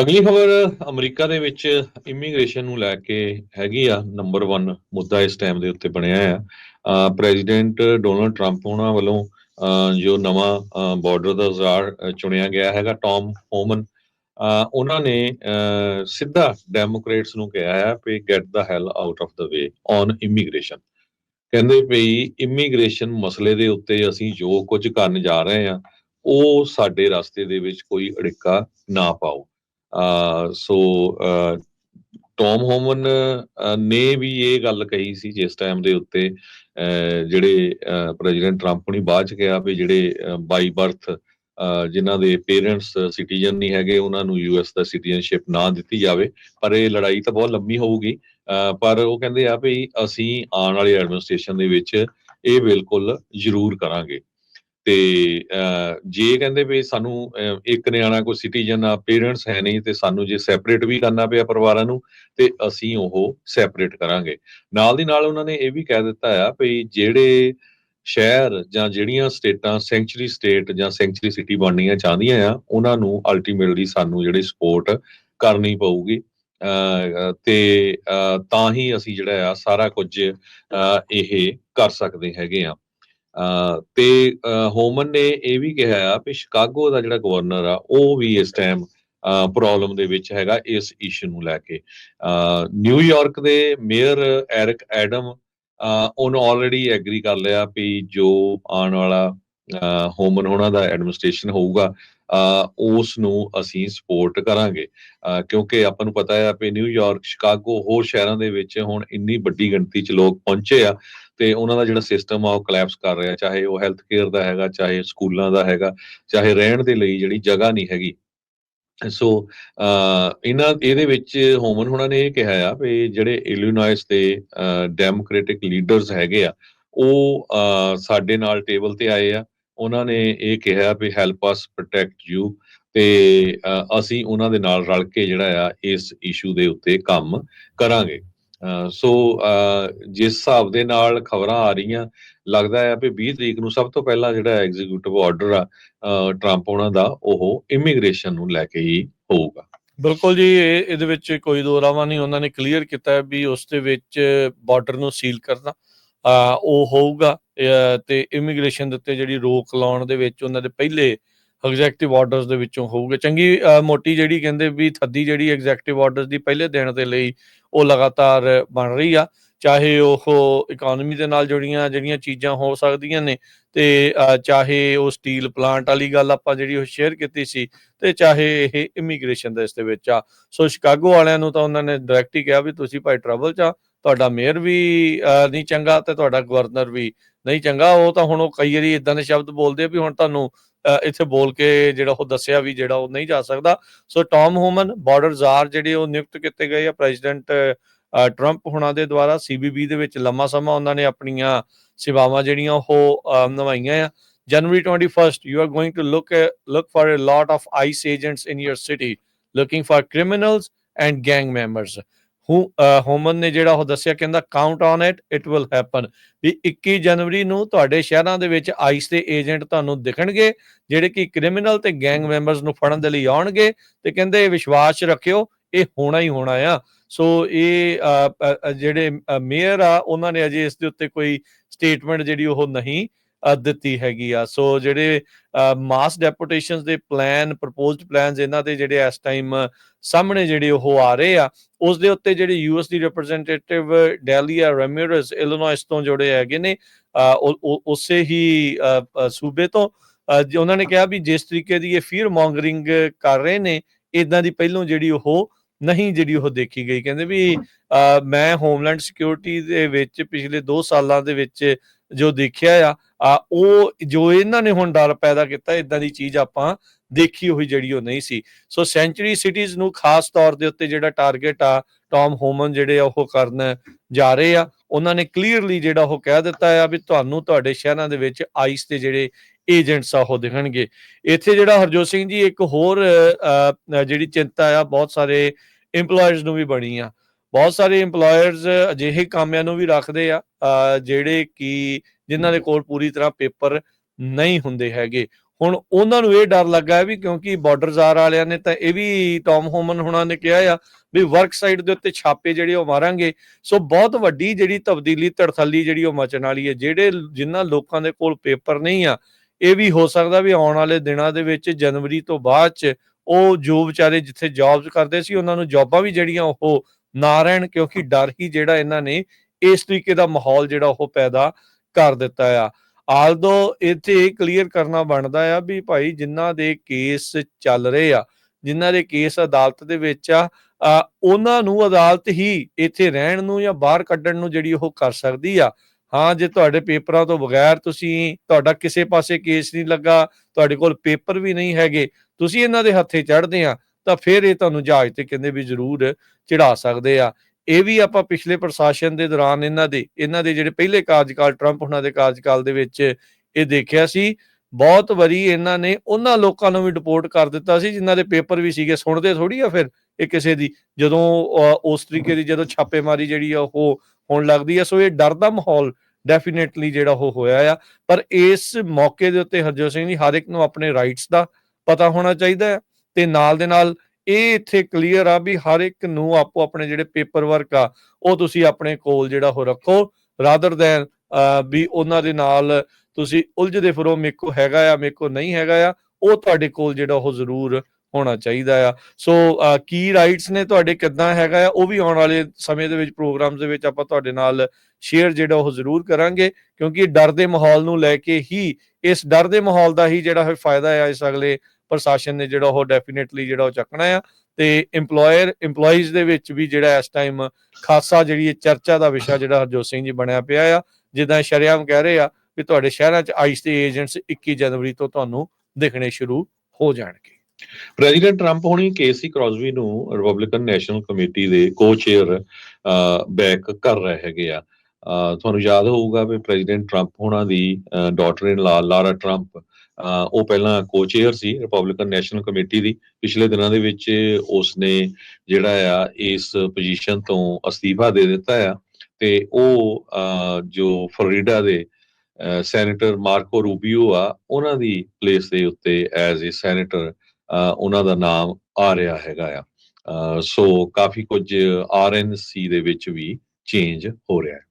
ਅਗਲੀ ਖਬਰ ਅਮਰੀਕਾ ਦੇ ਵਿੱਚ ਇਮੀਗ੍ਰੇਸ਼ਨ ਨੂੰ ਲੈ ਕੇ ਹੈਗੀ ਆ ਨੰਬਰ 1 ਮੁੱਦਾ ਇਸ ਟਾਈਮ ਦੇ ਉੱਤੇ ਬਣਿਆ ਆ। ਪ੍ਰੈਜ਼ੀਡੈਂਟ ਡੋਨਲਡ ਟਰੰਪ ਉਹਨਾਂ ਵੱਲੋਂ ਜੋ ਨਵਾਂ ਬਾਰਡਰ ਦਾ ਜ਼ਾਰ ਚੁਣਿਆ ਗਿਆ ਹੈਗਾ ਟੌਮ ਹੋਮਨ ਉਹਨਾਂ ਨੇ ਸਿੱਧਾ ਡੈਮੋਕ੍ਰੇਟਸ ਨੂੰ ਕਿਹਾ ਹੈ ਕਿ get the hell out of the way on immigration ਕਹਿੰਦੇ ਪਈ ਇਮੀਗ੍ਰੇਸ਼ਨ ਮਸਲੇ ਦੇ ਉੱਤੇ ਅਸੀਂ ਜੋ ਕੁਝ ਕਰਨ ਜਾ ਰਹੇ ਹਾਂ ਉਹ ਸਾਡੇ ਰਸਤੇ ਦੇ ਵਿੱਚ ਕੋਈ ਅੜਿੱਕਾ ਨਾ ਪਾਓ। ਸੋ ਅਹ ਟੌਮ ਹੋਮਨ ਨੇ ਵੀ ਇਹ ਗੱਲ ਕਹੀ ਸੀ ਜਿਸ ਟਾਈਮ ਦੇ ਉੱਤੇ, ਅਹ, ਜਿਹੜੇ ਪ੍ਰੈਜ਼ੀਡੈਂਟ ਟਰੰਪ ਨੇ ਬਾਅਦ ਚ ਕਿਹਾ ਵੀ ਜਿਹੜੇ ਬਾਈ ਬਰਥ ਜਿਨ੍ਹਾਂ ਦੇ ਪੇਰੈਂਟਸ ਸਿਟੀਜ਼ਨ ਨਹੀਂ ਹੈਗੇ, ਉਹਨਾਂ ਨੂੰ ਯੂਐਸ ਦਾ ਸਿਟੀਜ਼ਨਸ਼ਿਪ ਨਾ ਦਿੱਤੀ ਜਾਵੇ, ਪਰ ਇਹ ਲੜਾਈ ਤਾਂ ਬਹੁਤ ਲੰਮੀ ਹੋਊਗੀ, ਅਹ, ਪਰ ਉਹ ਕਹਿੰਦੇ ਆ ਵੀ ਅਸੀਂ ਆਉਣ ਵਾਲੀ ਐਡਮਿਨਿਸਟ੍ਰੇਸ਼ਨ ਦੇ ਵਿੱਚ ਇਹ ਬਿਲਕੁਲ ਜ਼ਰੂਰ ਕਰਾਂਗੇ। ਤੇ ਜੇ ਕਹਿੰਦੇ ਵੀ ਸਾਨੂੰ ਇੱਕ ਨਿਆਣਾ ਕੋਈ ਸਿਟੀਜ਼ਨ ਆ ਪੇਰੈਂਟਸ ਹੈ ਨਹੀਂ, ਤੇ ਸਾਨੂੰ ਜੇ ਸੈਪਰੇਟ ਵੀ ਕਰਨਾ ਪਿਆ ਪਰਿਵਾਰਾਂ ਨੂੰ, ਤੇ ਅਸੀਂ ਉਹ ਸੈਪਰੇਟ ਕਰਾਂਗੇ। ਨਾਲ ਦੀ ਨਾਲ ਉਹਨਾਂ ਨੇ ਇਹ ਵੀ ਕਹਿ ਦਿੱਤਾ ਆ ਵੀ ਜਿਹੜੇ ਸ਼ਹਿਰ ਜਾਂ ਜਿਹੜੀਆਂ ਸਟੇਟਾਂ ਸੈਂਚਰੀ ਸਟੇਟ ਜਾਂ ਸੈਂਚਰੀ ਸਿਟੀ ਬਣਨੀਆਂ ਚਾਹੁੰਦੀਆਂ ਆ, ਉਹਨਾਂ ਨੂੰ ਅਲਟੀਮੇਟਲੀ ਸਾਨੂੰ ਜਿਹੜੀ ਸਪੋਰਟ ਕਰਨੀ ਪਊਗੀ। ਤੇ ਤਾਂ ਹੀ ਅਸੀਂ ਜਿਹੜਾ ਆ ਸਾਰਾ ਕੁਝ ਇਹ ਕਰ ਸਕਦੇ ਹੈਗੇ ਆ। ਤੇ ਹੋਮਨ ਨੇ ਇਹ ਵੀ ਕਿਹਾ ਆ ਕਿ ਸ਼ਿਕਾਗੋ ਦਾ ਜਿਹੜਾ ਗਵਰਨਰ ਆ, ਉਹ ਵੀ ਇਸ ਟਾਈਮ ਪ੍ਰੋਬਲਮ ਦੇ ਵਿੱਚ ਹੈਗਾ ਇਸ ਇਸ਼ੂ ਨੂੰ ਲੈ ਕੇ। ਅਹ ਨਿਊਯਾਰਕ ਦੇ ਮੇਅਰ ਐਰਿਕ ਐਡਮ ਅਹ ਆਲਰੇਡੀ ਐਗਰੀ ਕਰ ਲਿਆ ਵੀ ਜੋ ਆਉਣ ਵਾਲਾ, ਅਹ, ਹੋਮਨ ਹੋਣਾ ਦਾ ਐਡਮਿਨਿਸਟ੍ਰੇਸ਼ਨ ਹੋਊਗਾ, ਅਹ, ਉਸ ਨੂੰ ਅਸੀਂ ਸਪੋਰਟ ਕਰਾਂਗੇ। ਅਹ, ਕਿਉਂਕਿ ਆਪਾਂ ਨੂੰ ਪਤਾ ਹੈ ਕਿ ਨਿਊਯਾਰਕ ਸ਼ਿਕਾਗੋ ਹੋਰ ਸ਼ਹਿਰਾਂ ਦੇ ਵਿੱਚ ਹੁਣ ਇੰਨੀ ਵੱਡੀ ਗਿਣਤੀ 'ਚ ਲੋਕ ਪਹੁੰਚੇ ਆ ਤੇ ਉਹਨਾਂ ਦਾ ਜਿਹੜਾ ਸਿਸਟਮ ਆ ਉਹ ਕਲੈਪਸ ਕਰ ਰਿਹਾ, ਚਾਹੇ ਉਹ ਹੈਲਥ ਕੇਅਰ ਦਾ ਹੈਗਾ, ਚਾਹੇ ਸਕੂਲਾਂ ਦਾ ਹੈਗਾ, ਚਾਹੇ ਰਹਿਣ ਦੇ ਲਈ ਜਿਹੜੀ ਜਗ੍ਹਾ ਨਹੀਂ ਹੈਗੀ। ਸੋ ਇਹਨਾਂ, ਇਹਦੇ ਵਿੱਚ ਹੋਮਨ ਹੁਣਾਂ ਨੇ ਇਹ ਕਿਹਾ ਆ ਵੀ ਜਿਹੜੇ ਇਲੀਨੋਇਸ ਦੇ ਡੈਮੋਕ੍ਰੈਟਿਕ ਲੀਡਰਸ ਹੈਗੇ ਆ, ਉਹ ਸਾਡੇ ਨਾਲ ਟੇਬਲ ਤੇ ਆਏ ਆ। ਉਹਨਾਂ ਨੇ ਇਹ ਕਿਹਾ ਵੀ ਹੈਲਪ ਅਸ ਪ੍ਰੋਟੈਕਟ ਯੂ ਤੇ ਅਸੀਂ ਉਹਨਾਂ ਦੇ ਨਾਲ ਰਲ ਕੇ ਜਿਹੜਾ ਆ, ਇਸ ਇਸ਼ੂ ਦੇ ਉੱਤੇ ਕੰਮ ਕਰਾਂਗੇ। ਸੋ ਜਿਸ ਹਿਸਾਬ ਦੇ ਨਾਲ ਖਬਰਾਂ ਆ ਰਹੀਆਂ, ਲੱਗਦਾ ਹੈ ਕਿ 20 ਤਰੀਕ ਨੂੰ ਸਭ ਤੋਂ ਪਹਿਲਾਂ ਜਿਹੜਾ ਐਗਜ਼ੀਕਿਊਟਿਵ ਆਰਡਰ ਆ ਟਰੰਪ ਉਹਨਾਂ ਦਾ, ਉਹ ਇਮੀਗ੍ਰੇਸ਼ਨ ਨੂੰ ਲੈ ਕੇ ਹੀ ਹੋਊਗਾ। ਬਿਲਕੁਲ ਜੀ ਇਹਦੇ ਵਿੱਚ ਕੋਈ ਦੋ ਰਾਵਾਂ ਨਹੀਂ, ਉਹਨਾਂ ਨੇ ਕਲੀਅਰ ਕੀਤਾ ਹੈ ਵੀ ਉਸ ਦੇ ਵਿੱਚ ਬਾਰਡਰ ਨੂੰ ਸੀਲ ਕਰਨਾ ਉਹ ਹੋਊਗਾ ਤੇ ਇਮੀਗ੍ਰੇਸ਼ਨ ਦੇ ਉੱਤੇ ਜਿਹੜੀ ਰੋਕ ਲਾਉਣ ਦੇ ਵਿੱਚ ਉਹਨਾਂ ਦੇ ਪਹਿਲੇ ਐਗਜ਼ੈਕਟਿਵ ਆਰਡਰਸ ਦੇ ਵਿੱਚੋਂ ਹੋਊਗਾ। ਚੰਗੀ ਮੋਟੀ ਜਿਹੜੀ ਕਹਿੰਦੇ ਵੀ ਥੱਦੀ ਜਿਹੜੀ ਐਗਜ਼ੈਕਟਿਵ ਆਰਡਰਸ ਦੀ ਪਹਿਲੇ ਦੇਣ ਦੇ ਲਈ ਉਹ ਲਗਾਤਾਰ ਬਣ ਰਹੀ ਆ ਚਾਹੇ ਉਹ ਇਕਨੋਮੀ ਦੇ ਨਾਲ ਜੁੜੀਆਂ ਜਿਹੜੀਆਂ ਚੀਜ਼ਾਂ ਹੋ ਸਕਦੀਆਂ ਨੇ ਤੇ ਚਾਹੇ ਉਹ ਸਟੀਲ ਪਲਾਂਟ ਵਾਲੀ ਗੱਲ ਆਪਾਂ ਜਿਹੜੀ ਉਹ ਸ਼ੇਅਰ ਕੀਤੀ ਸੀ ਤੇ ਚਾਹੇ ਇਹ ਇਮੀਗ੍ਰੇਸ਼ਨ ਦਾ ਇਸ ਦੇ ਵਿੱਚ ਆ। ਸੋ ਸ਼ਿਕਾਗੋ ਵਾਲਿਆਂ ਨੂੰ ਤਾਂ ਉਹਨਾਂ ਨੇ ਡਾਇਰੈਕਟ ਹੀ ਕਿਹਾ ਵੀ ਤੁਸੀਂ ਭਾਈ ਟਰਬਲ ਚ ਆ ਤੁਹਾਡਾ ਮੇਅਰ ਵੀ ਅਹ, ਨਹੀਂ ਚੰਗਾ ਤੇ ਤੁਹਾਡਾ ਗਵਰਨਰ ਵੀ ਨਹੀਂ ਚੰਗਾ ਉਹ ਤਾਂ ਹੁਣ ਉਹ ਕਈ ਵਾਰੀ ਇਦਾਂ ਦੇ ਸ਼ਬਦ ਬੋਲਦੇ ਆ ਵੀ ਹੁਣ ਤੁਹਾਨੂੰ ਇੱਥੇ ਬੋਲ ਕੇ ਜਿਹੜਾ ਉਹ ਦੱਸਿਆ ਵੀ ਜਿਹੜਾ ਉਹ ਨਹੀਂ ਜਾ ਸਕਦਾ ਸੋ ਟਾਮ ਹੋਮਨ ਬਾਰਡਰ ਜ਼ਾਰ ਜਿਹੜੇ ਉਹ ਨਿਯੁਕਤ ਕੀਤੇ ਗਏ ਆ ਪ੍ਰੈਜ਼ੀਡੈਂਟ ਟਰੰਪ ਹੁਣਾਂ ਦੇ ਦੁਆਰਾ ਸੀਬੀਬੀ ਦੇ ਵਿੱਚ ਲੰਮਾ ਸਮਾਂ ਉਹਨਾਂ ਨੇ ਆਪਣੀਆਂ ਸੇਵਾਵਾਂ ਜਿਹੜੀਆਂ ਉਹ ਨਿਭਾਈਆਂ ਆ ਜਨਵਰੀ 21st, you are going to look at, look for a lot of ICE agents in your city, looking for criminals and gang members. ਹੋਮਨ ਨੇ ਜਿਹੜਾ ਉਹ ਦੱਸਿਆ, ਕਹਿੰਦਾ count on it it will happen ਵੀ 21 ਜਨਵਰੀ ਨੂੰ ਤੁਹਾਡੇ ਸ਼ਹਿਰਾਂ ਦੇ ਵਿੱਚ ਆਈਸ ਦੇ ਏਜੰਟ ਤੁਹਾਨੂੰ ਦਿਖਣਗੇ, ਜਿਹੜੇ ਕਿ ਕ੍ਰਿਮੀਨਲ ਤੇ ਗੈਂਗ ਮੈਂਬਰਸ ਨੂੰ ਫੜਨ ਦੇ ਲਈ ਆਉਣਗੇ ਤੇ ਕਹਿੰਦੇ, ਵਿਸ਼ਵਾਸ ਰੱਖਿਓ, ਇਹ ਹੋਣਾ ਹੀ ਹੋਣਾ ਆ। ਸੋ ਇਹ ਜਿਹੜੇ ਮੇਅਰ ਆ, ਉਹਨਾਂ ਨੇ ਅਜੇ ਇਸ ਦੇ ਉੱਤੇ ਕੋਈ ਸਟੇਟਮੈਂਟ ਜਿਹੜੀ ਉਹ ਨਹੀਂ ਦਿੱਤੀ ਹੈਗੀ ਆ। ਸੋ ਜਿਹੜੇ ਮਾਸ ਡੈਪੂਟੇਸ਼ਨਸ ਦੇ ਪਲਾਨ ਪ੍ਰਪੋਜ਼ਡ ਪਲਾਨਸ ਇਹਨਾਂ ਦੇ ਜਿਹੜੇ ਇਸ ਟਾਈਮ ਸਾਹਮਣੇ ਜਿਹੜੇ ਉਹ ਆ ਰਹੇ ਆ ਉਸ ਦੇ ਉੱਤੇ ਜਿਹੜੇ ਯੂਐਸ ਦੀ ਰਿਪਰੈਜ਼ੈਂਟੇਟਿਵ ਡੈਲੀਆ ਰੈਮਿਰਸ ਇਲੀਨੋਇਸ ਤੋਂ ਜੁੜੇ ਹੈਗੇ ਨੇ ਉਸੇ ਹੀ ਸੂਬੇ ਤੋਂ ਉਹਨਾਂ ਨੇ ਕਿਹਾ ਵੀ ਜਿਸ ਤਰੀਕੇ ਦੀ ਇਹ ਫੀਅਰ ਮੌਂਗਰਿੰਗ ਕਰ ਰਹੇ ਨੇ ਇਦਾਂ ਦੀ ਪਹਿਲੋਂ ਜਿਹੜੀ ਉਹ ਨਹੀਂ ਜਿਹੜੀ ਉਹ ਦੇਖੀ ਗਈ। ਕਹਿੰਦੇ ਵੀ ਅ, ਮੈਂ ਹੋਮਲੈਂਡ ਸਿਕਿਉਰਿਟੀ ਦੇ ਵਿੱਚ ਪਿਛਲੇ 2 ਸਾਲਾਂ ਦੇ ਵਿੱਚ ਜੋ ਦੇਖਿਆ ਆ ਉਹ ਜੋ ਇਹਨਾਂ ਨੇ ਹੁਣ ਡਰ ਪੈਦਾ ਕੀਤਾ ਇਦਾਂ ਦੀ ਚੀਜ਼ ਆਪਾਂ ਦੇਖੀ ਹੋਈ ਜਿਹੜੀ ਉਹ ਨਹੀਂ ਸੀ। ਸੋ ਸੈਂਚਰੀ ਸਿਟੀਜ਼ ਨੂੰ ਖਾਸ ਤੌਰ ਦੇ ਉੱਤੇ ਜਿਹੜਾ ਟਾਰਗੇਟ ਆ ਟਾਮ ਹੋਮਨ ਜਿਹੜੇ ਆ, ਉਹ ਕਰਨ ਜਾ ਰਹੇ ਆ। ਉਹਨਾਂ ਨੇ ਕਲੀਅਰਲੀ ਜਿਹੜਾ ਉਹ ਕਹਿ ਦਿੱਤਾ ਆ ਵੀ ਤੁਹਾਨੂੰ ਤੁਹਾਡੇ ਸ਼ਹਿਰਾਂ ਦੇ ਵਿੱਚ ਆਈਸ ਦੇ ਜਿਹੜੇ ਏਜੰਟਸ ਆ, ਉਹ ਦਿਖਣਗੇ। ਇੱਥੇ ਜਿਹੜਾ ਹਰਜੋਤ ਸਿੰਘ ਜੀ ਇੱਕ ਹੋਰ ਜਿਹੜੀ ਚਿੰਤਾ ਆ, ਬਹੁਤ ਸਾਰੇ EMPLOYERS ਨੂੰ ਵੀ ਬਣੀ ਆ। ਬਹੁਤ ਸਾਰੇ EMPLOYERS ਅਜਿਹੇ ਕਾਮਿਆਂ ਨੂੰ ਵੀ ਰੱਖਦੇ ਆ ਜਿਹੜੇ ਕਿ ਜਿਨ੍ਹਾਂ ਦੇ ਕੋਲ ਪੂਰੀ ਤਰ੍ਹਾਂ ਪੇਪਰ ਨਹੀਂ ਹੁੰਦੇ ਹੈਗੇ। ਹੁਣ ਉਹਨਾਂ ਨੂੰ ਇਹ ਡਰ ਲੱਗਾ ਵੀ ਕਿਉਂਕਿ ਬਾਰਡਰਜ਼ਾਰ ਵਾਲਿਆਂ ਨੇ ਤਾਂ ਇਹ ਵੀ ਟੌਮ ਹੋਮਨ ਹੁਣਾਂ ਨੇ ਕਿਹਾ ਆ ਵੀ ਵਰਕ ਸਾਈਡ ਦੇ ਉੱਤੇ ਛਾਪੇ ਜਿਹੜੇ ਉਹ ਮਾਰਾਂਗੇ। ਸੋ ਬਹੁਤ ਵੱਡੀ ਜਿਹੜੀ ਤਬਦੀਲੀ ਤੜਥੱਲੀ ਜਿਹੜੀ ਉਹ ਮਚਣ ਵਾਲੀ ਹੈ ਜਿਹੜੇ ਜਿਨ੍ਹਾਂ ਲੋਕਾਂ ਦੇ ਕੋਲ ਪੇਪਰ ਨਹੀਂ ਆ ਇਹ ਵੀ ਹੋ ਸਕਦਾ ਵੀ ਆਉਣ ਵਾਲੇ ਦਿਨਾਂ ਦੇ ਵਿੱਚ ਜਨਵਰੀ ਤੋਂ ਬਾਅਦ ਚ ਉਹ ਜੋ ਵਿਚਾਰੇ ਜਿੱਥੇ ਜੌਬਸ ਕਰਦੇ ਸੀ ਉਹਨਾਂ ਨੂੰ ਜੌਬਾਂ ਵੀ ਜਿਹੜੀਆਂ ਉਹ ਨਾ ਰਹਿਣ ਕਿਉਂਕਿ ਡਰ ਹੀ ਜਿਹੜਾ ਇਹਨਾਂ ਨੇ ਇਸ ਤਰੀਕੇ ਦਾ ਮਾਹੌਲ ਜਿਹੜਾ ਉਹ ਪੈਦਾ ਕਰ ਦਿੱਤਾ ਆ। ਆਲਦੋ ਇੱਥੇ ਕਲੀਅਰ ਕਰਨਾ ਬਣਦਾ ਆ ਵੀ ਭਾਈ ਜਿਨ੍ਹਾਂ ਦੇ ਕੇਸ ਚੱਲ ਰਹੇ ਆ, ਜਿਨ੍ਹਾਂ ਦੇ ਕੇਸ ਅਦਾਲਤ ਦੇ ਵਿੱਚ ਆ ਉਹਨਾਂ ਨੂੰ ਅਦਾਲਤ ਹੀ ਇੱਥੇ ਰਹਿਣ ਨੂੰ ਜਾਂ ਬਾਹਰ ਕੱਢਣ ਨੂੰ ਜਿਹੜੀ ਉਹ ਕਰ ਸਕਦੀ ਆ। ਹਾਂ, ਜੇ ਤੁਹਾਡੇ ਪੇਪਰਾਂ ਤੋਂ ਬਗੈਰ ਤੁਸੀਂ, ਤੁਹਾਡਾ ਕਿਸੇ ਪਾਸੇ ਕੇਸ ਨਹੀਂ ਲੱਗਾ, ਤੁਹਾਡੇ ਕੋਲ ਪੇਪਰ ਵੀ ਨਹੀਂ ਹੈਗੇ, ਤੁਸੀਂ ਇਹਨਾਂ ਦੇ ਹੱਥੇ ਚੜਦੇ ਆ। ਤਾਂ ਫਿਰ ਇਹ ਤੁਹਾਨੂੰ ਜਹਾਜ਼ ਤੇ ਕਹਿੰਦੇ ਵੀ ਜ਼ਰੂਰ ਚੜਾ ਸਕਦੇ ਆ। ਇਹ ਵੀ ਆਪਾਂ ਪਿਛਲੇ ਪ੍ਰਸ਼ਾਸਨ ਦੇ ਦੌਰਾਨ ਇਹਨਾਂ ਦੇ ਇਹਨਾਂ ਦੇ ਜਿਹੜੇ ਪਹਿਲੇ ਕਾਰਜਕਾਲ ਟਰੰਪ ਉਹਨਾਂ ਦੇ ਕਾਰਜਕਾਲ ਦੇ ਵਿੱਚ ਇਹ ਦੇਖਿਆ ਸੀ। ਬਹੁਤ ਵਾਰੀ ਇਹਨਾਂ ਨੇ ਉਹਨਾਂ ਲੋਕਾਂ ਨੂੰ ਵੀ ਡਿਪੋਰਟ ਕਰ ਦਿੱਤਾ ਸੀ ਜਿਨ੍ਹਾਂ ਦੇ ਪੇਪਰ ਵੀ ਸੀਗੇ। ਸੁਣਦੇ ਥੋੜੀ ਆ ਫਿਰ ਇਹ ਕਿਸੇ ਦੀ ਜਦੋਂ ਅ, ਉਸ ਤਰੀਕੇ ਦੀ ਜਦੋਂ ਛਾਪੇਮਾਰੀ ਜਿਹੜੀ ਆ ਉਹ ਹੋਣ ਲੱਗਦੀ ਆ। ਸੋ ਇਹ ਡਰ ਦਾ ਮਾਹੌਲ ਡੈਫੀਨਿਟਲੀ ਜਿਹੜਾ ਉਹ ਹੋਇਆ ਆ। ਪਰ ਇਸ ਮੌਕੇ ਦੇ ਉੱਤੇ ਹਰਜੋਤ ਸਿੰਘ ਜੀ ਹਰ ਇੱਕ ਨੂੰ ਆਪਣੇ ਰਾਈਟਸ ਦਾ ਪਤਾ ਹੋਣਾ ਚਾਹੀਦਾ ਹੈ ਤੇ ਨਾਲ ਦੇ ਨਾਲ ਇਹ ਇੱਥੇ ਕਲੀਅਰ ਆ ਵੀ ਹਰ ਇੱਕ ਨੂੰ ਆਪੋ ਆਪਣੇ ਜਿਹੜੇ ਪੇਪਰ ਵਰਕ ਆ, ਉਹ ਤੁਸੀਂ ਆਪਣੇ ਕੋਲ ਜਿਹੜਾ ਉਹ ਰੱਖੋ ਰਾਦਰ ਦੈਨ ਵੀ ਉਹਨਾਂ ਦੇ ਨਾਲ ਤੁਸੀਂ ਉਲਝਦੇ ਫਿਰੋ, ਮੇਰੇ ਕੋ ਹੈਗਾ ਆ, ਮੇਰੇ ਕੋ ਨਹੀਂ ਹੈਗਾ ਆ, ਉਹ ਤੁਹਾਡੇ ਕੋਲ ਜਿਹੜਾ ਉਹ ਜ਼ਰੂਰ ਹੋਣਾ ਚਾਹੀਦਾ ਆ। ਸੋ ਕੀ ਰਾਈਟਸ ਨੇ ਤੁਹਾਡੇ ਕਿੱਦਾਂ ਹੈਗਾ ਆ, ਉਹ ਵੀ ਆਉਣ ਵਾਲੇ ਸਮੇਂ ਦੇ ਵਿੱਚ ਪ੍ਰੋਗਰਾਮਸ ਦੇ ਵਿੱਚ ਆਪਾਂ ਤੁਹਾਡੇ ਨਾਲ ਸ਼ੇਅਰ ਜਿਹੜਾ ਉਹ ਜ਼ਰੂਰ ਕਰਾਂਗੇ, ਕਿਉਂਕਿ ਡਰ ਦੇ ਮਾਹੌਲ ਨੂੰ ਲੈ ਕੇ ਹੀ, ਇਸ ਡਰ ਦੇ ਮਾਹੌਲ ਦਾ ਹੀ ਜਿਹੜਾ ਹੈ ਫਾਇਦਾ ਆ ਇਸ ਅਗਲੇ ਪ੍ਰਸ਼ਾਸਨ ਨੇ ਜਿਹੜਾ ਉਹ ਡੈਫੀਨਿਟਲੀ ਜਿਹੜਾ ਉਹ ਚੱਕਣਾ ਆ ਤੇ EMPLOYER, EMPLOYEES ਦੇ ਵਿੱਚ ਵੀ ਜਿਹੜਾ ਇਸ ਟਾਈਮ ਖਾਸਾ ਜਿਹੜੀ ਚਰਚਾ ਦਾ ਵਿਸ਼ਾ ਜਿਹੜਾ ਹਰਜੋਤ ਸਿੰਘ ਜੀ ਬਣਿਆ ਪਿਆ ਆ, ਜਿੱਦਾਂ ਸ਼ਰਿਆਮ ਕਹਿ ਰਹੇ ਆ ਵੀ ਤੁਹਾਡੇ ਸ਼ਹਿਰਾਂ 'ਚ ਆਈਸ ਦੇ ਏਜੰਟਸ 21 ਜਨਵਰੀ ਤੋਂ ਤੁਹਾਨੂੰ ਦਿਖਣੇ ਸ਼ੁਰੂ ਹੋ ਜਾਣਗੇ। ਪ੍ਰੈਜ਼ੀਡੈਂਟ ਟਰੰਪ ਹੁਣੀ ਕੇਸੀ ਕ੍ਰੋਸਬੀ ਨੂੰ ਰਿਪਬਲਿਕਨ ਨੈਸ਼ਨਲ ਕਮੇਟੀ ਦੇ ਕੋ-ਚੇਅਰ ਬੈਕ ਕਰ ਰਹੇ ਹੈਗੇ ਆ। ਤੁਹਾਨੂੰ ਯਾਦ ਹੋਊਗਾ ਵੀ ਪ੍ਰੈਜ਼ੀਡੈਂਟ ਟਰੰਪ ਹੋਣਾ ਦੀ ਡਾਟਰ ਇਨ ਲਾ ਲਾਰਾ ਟਰੰਪ ਉਹ ਪਹਿਲਾਂ ਕੋ-ਚੇਅਰ ਸੀ ਰਿਪਬਲਿਕਨ ਨੈਸ਼ਨਲ ਕਮੇਟੀ ਦੀ। ਪਿਛਲੇ ਦਿਨਾਂ ਦੇ ਵਿੱਚ ਉਸਨੇ ਜਿਹੜਾ ਆ, ਇਸ ਪੋਜੀਸ਼ਨ ਤੋਂ ਅਸਤੀਫਾ ਦੇ ਦਿੱਤਾ ਆ। ਤੇ ਉਹ ਜੋ ਫਲੋਰੀਡਾ ਦੇ ਸੈਨੇਟਰ ਮਾਰਕੋ ਰੂਬੀਓ ਆ, ਉਹਨਾਂ ਦੀ ਪਲੇਸ ਦੇ ਉੱਤੇ ਐਜ਼ ਅ ਸੈਨੇਟਰ ਉਹਨਾਂ ਦਾ ਨਾਮ ਆ ਰਿਹਾ ਹੈਗਾ ਆ। ਸੋ ਕਾਫੀ ਕੁਝ ਆਰਐਨਸੀ ਦੇ ਵਿੱਚ ਵੀ ਚੇਂਜ ਹੋ ਰਿਹਾ ਹੈ।